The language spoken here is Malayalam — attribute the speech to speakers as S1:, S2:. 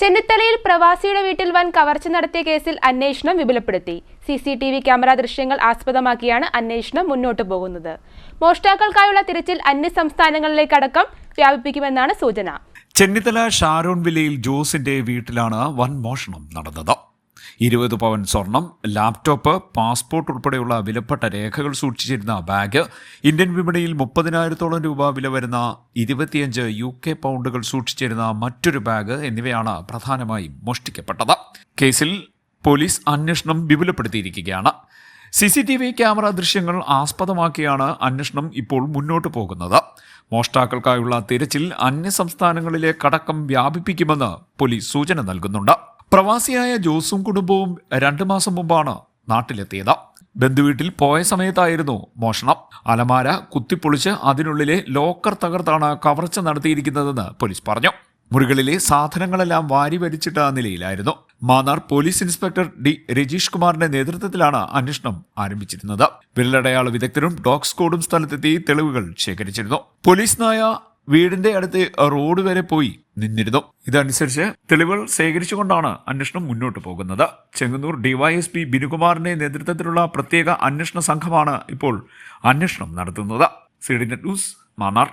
S1: ചെന്നിത്തലയിൽ പ്രവാസിയുടെ വീട്ടിൽ വൻ കവർച്ച നടത്തിയ കേസിൽ അന്വേഷണം വിപുലപ്പെടുത്തി. C C T V camera ദൃശ്യങ്ങൾ ആസ്പദമാക്കിയാണ് അന്വേഷണം മുന്നോട്ടു പോകുന്നത്. മോഷ്ടാക്കൾക്കായുള്ള തിരച്ചിൽ അന്യ സംസ്ഥാനങ്ങളിലേക്കടക്കം വ്യാപിപ്പിക്കുമെന്നാണ് സൂചന.
S2: ചെന്നിത്തല ഷാരോൺ വില്ലയിൽ ജോസിന്റെ വീട്ടിലാണ് വൻ മോഷണം നടന്നത്. ഇരുപത് പവൻ സ്വർണം ലാപ്ടോപ്പ് പാസ്പോർട്ട് ഉൾപ്പെടെയുള്ള വിലപ്പെട്ട രേഖകൾ സൂക്ഷിച്ചിരുന്ന ബാഗ് ഇന്ത്യൻ വിപണിയിൽ മുപ്പതിനായിരത്തോളം രൂപ വില വരുന്ന ഇരുപത്തിയഞ്ച് യു കെ പൗണ്ടുകൾ സൂക്ഷിച്ചിരുന്ന മറ്റൊരു ബാഗ് എന്നിവയാണ് പ്രധാനമായും മോഷ്ടിക്കപ്പെട്ടത്. കേസിൽ പോലീസ് അന്വേഷണം വിപുലപ്പെടുത്തിയിരിക്കുകയാണ്. C C T V camera ദൃശ്യങ്ങൾ ആസ്പദമാക്കിയാണ് അന്വേഷണം ഇപ്പോൾ മുന്നോട്ട് പോകുന്നത്. മോഷ്ടാക്കൾക്കായുള്ള തിരച്ചിൽ അന്യ സംസ്ഥാനങ്ങളിലെ കടക്കം വ്യാപിപ്പിക്കുമെന്ന് പോലീസ് സൂചന നൽകുന്നുണ്ട്. പ്രവാസിയായ ജോസും കുടുംബവും രണ്ടു മാസം മുമ്പാണ് നാട്ടിലെത്തിയത്. ബന്ധുവീട്ടിൽ പോയ സമയത്തായിരുന്നു മോഷണം. അലമാര കുത്തിപ്പൊളിച്ച് അതിനുള്ളിലെ ലോക്കർ തകർത്താണ് കവർച്ച നടത്തിയിരിക്കുന്നതെന്ന് പോലീസ് പറഞ്ഞു. മുറികളിലെ സാധനങ്ങളെല്ലാം വാരി വലിച്ചിട്ട നിലയിലായിരുന്നു. Mannar police inspector D Rajeesh കുമാറിന്റെ നേതൃത്വത്തിലാണ് അന്വേഷണം ആരംഭിച്ചിരുന്നത്. വിരലടയാള വിദഗ്ധരും ഡോഗ് സ്ക്വാഡും സ്ഥലത്തെത്തി തെളിവുകൾ ശേഖരിച്ചിരുന്നു. പോലീസ് നായ വീടിന്റെ അടുത്ത് റോഡ് വരെ പോയി നിന്നിരുന്നു. ഇതനുസരിച്ച് തെളിവുകൾ ശേഖരിച്ചുകൊണ്ടാണ് അന്വേഷണം മുന്നോട്ട് പോകുന്നത്. ചെങ്ങന്നൂർ ഡിവൈഎസ്പി ബിനുകുമാറിന്റെ നേതൃത്വത്തിലുള്ള പ്രത്യേക അന്വേഷണ സംഘമാണ് ഇപ്പോൾ അന്വേഷണം നടത്തുന്നത്. C D news Mannar.